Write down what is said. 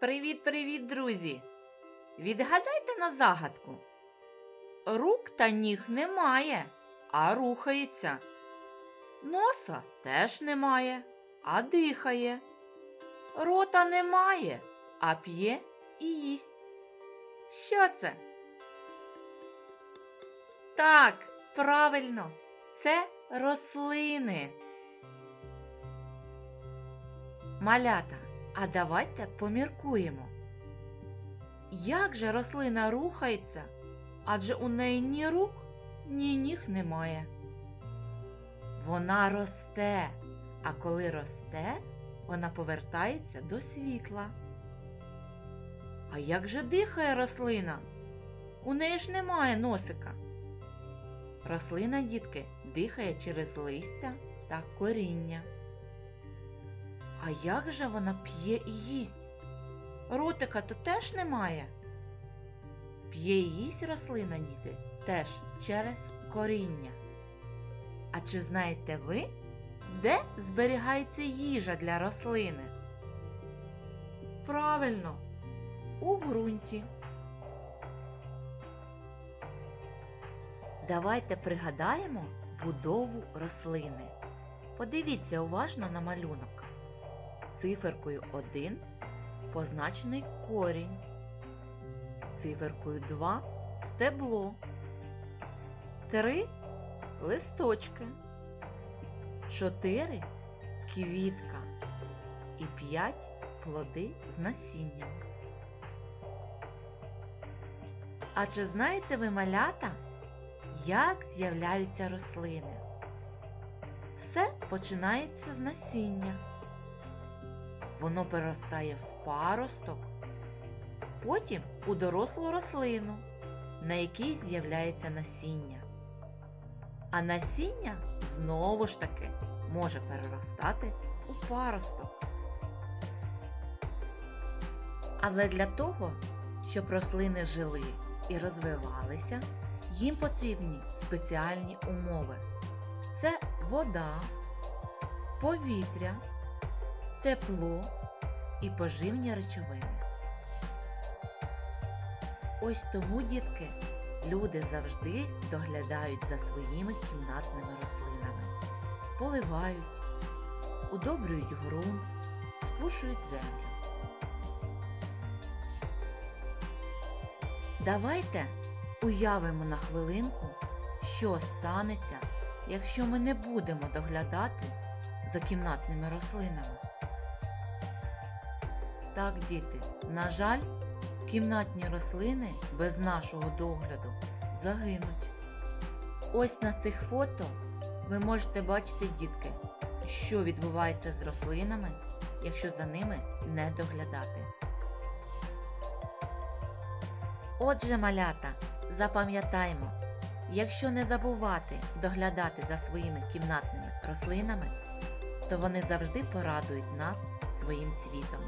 Привіт-привіт, друзі! Відгадайте на загадку. Рук та ніг немає, а рухається. Носа теж немає, а дихає. Рота немає, а п'є і їсть. Що це? Так, правильно, це рослини. Малята, а давайте поміркуємо. Як же рослина рухається, адже у неї ні рук, ні ніг немає. Вона росте, а коли росте, вона повертається до світла. А як же дихає рослина? У неї ж немає носика. Рослина, дітки, дихає через листя та коріння. А як же вона п'є і їсть? Ротика то теж немає. П'є і їсть рослина, діти, теж через коріння. А чи знаєте ви, де зберігається їжа для рослини? Правильно, у ґрунті. Давайте пригадаємо будову рослини. Подивіться уважно на малюнок. Циферкою 1 позначений корінь. Циферкою 2 стебло. 3 листочки. 4 квітка. І 5 плоди з насінням. А чи знаєте ви малята, як з'являються рослини? Все починається з насіння. Воно переростає в паросток, потім у дорослу рослину, на якій з'являється насіння. А насіння знову ж таки може переростати у паросток. Але для того, щоб рослини жили і розвивалися, їм потрібні спеціальні умови. Це вода, повітря, тепло і поживні речовини. Ось тому, дітки, люди завжди доглядають за своїми кімнатними рослинами, поливають, удобрюють ґрунт, спушують землю. Давайте уявимо на хвилинку, що станеться, якщо ми не будемо доглядати за кімнатними рослинами. Так, діти, на жаль, кімнатні рослини без нашого догляду загинуть. Ось на цих фото ви можете бачити, дітки, що відбувається з рослинами, якщо за ними не доглядати. Отже, малята, запам'ятаймо, якщо не забувати доглядати за своїми кімнатними рослинами, то вони завжди порадують нас своїм цвітом.